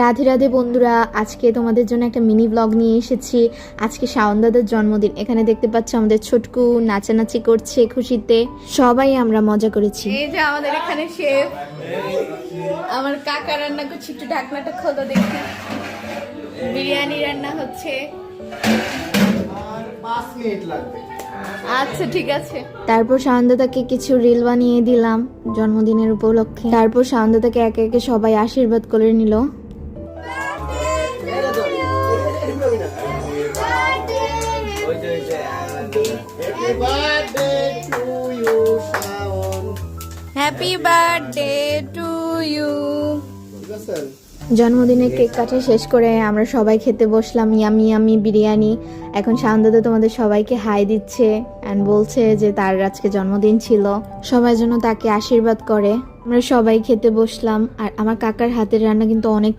রাধে রাধে বন্ধুরা আজকে তোমাদের জন্য একটা মিনি ব্লগ নিয়ে এসেছি। আজকে শাওন দাদার জন্মদিন। এখানে দেখতে পাচ্ছ আমাদের ছোটকু নাচানাচি করছে খুশিতে। সবাই আমরা মজা করেছি। এই যে আমাদের এখানে শেফ। আমার কাকা রান্না করছে একটু ঢাকনাটা খোলো দেখি। বিরিয়ানি রান্না হচ্ছে। মিনিট লাগবে আচ্ছা ঠিক আছে। তারপর শাওয়নদাতাকে কিছু রিল বানিয়ে দিলাম জন্মদিনের উপলক্ষে। তারপর শাওনদাতাকে একে একে সবাই আশীর্বাদ করে নিল। হ্যাপি বার্থডে টু ইউ জন্মদিনের কেক কাটা শেষ করে আমরা সবাই খেতে বসলাম ইয়ামি ইয়ামি বিরিয়ানি। এখন শাওন দাদা তোমাদের সবাইকে হাই দিচ্ছে অ্যান্ড বলছে যে তার আজকে জন্মদিন ছিল। সবাই যেন তাকে আশীর্বাদ করে। আমরা সবাই খেতে বসলাম আর আমার কাকার হাতের রান্না কিন্তু অনেক